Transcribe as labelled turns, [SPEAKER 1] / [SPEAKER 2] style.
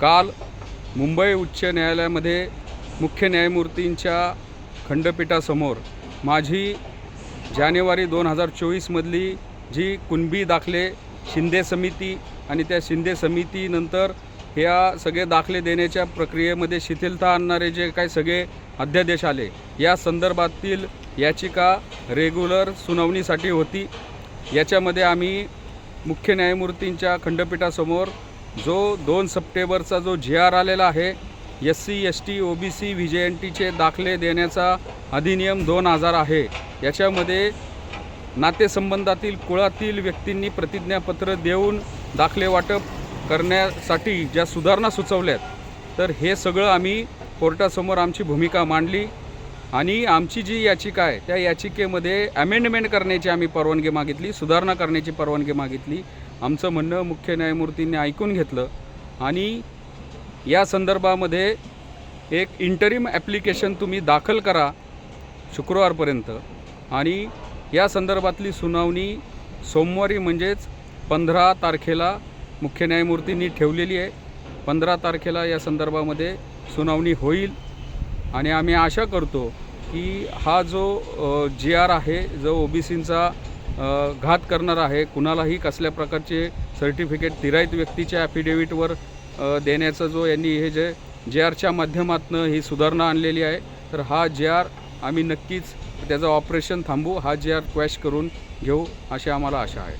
[SPEAKER 1] काल मुंबई उच्च न्यायालयामध्ये मुख्य न्यायमूर्तींच्या खंडपीठासमोर माझी जानेवारी दोन हजार चोवीसमधली जी कुणबी दाखले शिंदे समिती आणि त्या शिंदे समितीनंतर ह्या सगळे दाखले देण्याच्या प्रक्रियेमध्ये शिथिलता आणणारे जे काही सगळे अध्यादेश आले या संदर्भातील याचिका रेग्युलर सुनावणीसाठी होती. याच्यामध्ये आम्ही मुख्य न्यायमूर्तींच्या खंडपीठासमोर जो दोन सप्टेंबरचा जो जी आर आलेला आहे S C S T O B C V J N टीचे दाखले देण्याचा अधिनियम दोन हजार आहे. याच्यामध्ये नातेसंबंधातील कुळातील व्यक्तींनी प्रतिज्ञापत्र देऊन दाखले वाटप करण्यासाठी ज्या सुधारणा सुचवल्यात तर हे सगळं आम्ही कोर्टासमोर आमची भूमिका मांडली. आणि आमची जी याचिका आहे त्या याचिकेमध्ये अमेंडमेंट करण्याची आम्ही परवानगी मागितली सुधारणा करण्याची परवानगी मागितली. आमचं म्हणणं मुख्य न्यायमूर्तींनी ऐकून घेतलं आणि या संदर्भामध्ये एक इंटरिम ॲप्लिकेशन तुम्ही दाखल करा शुक्रवारपर्यंत. आणि या संदर्भातली सुनावणी सोमवारी म्हणजेच पंधरा तारखेला मुख्य न्यायमूर्तींनी ठेवलेली आहे. पंधरा तारखेला या संदर्भामध्ये सुनावणी होईल. आणि आम्ही आशा करतो की हा जो जी आर आहे जो ओ बी सींचा घात करणार आहे कुणालाही कसल्या प्रकारचे सर्टिफिकेट तिराईत व्यक्तीच्या ॲफिडेविटवर देण्याचं देण्याचा जो यांनी हे जे जे आरच्या माध्यमातून ही सुधारणा आणलेली आहे तर हा जे आर आम्ही नक्कीच त्याचं ऑपरेशन थांबू हा जे आर क्वॅश करून घेऊ अशी आम्हाला आशा आहे.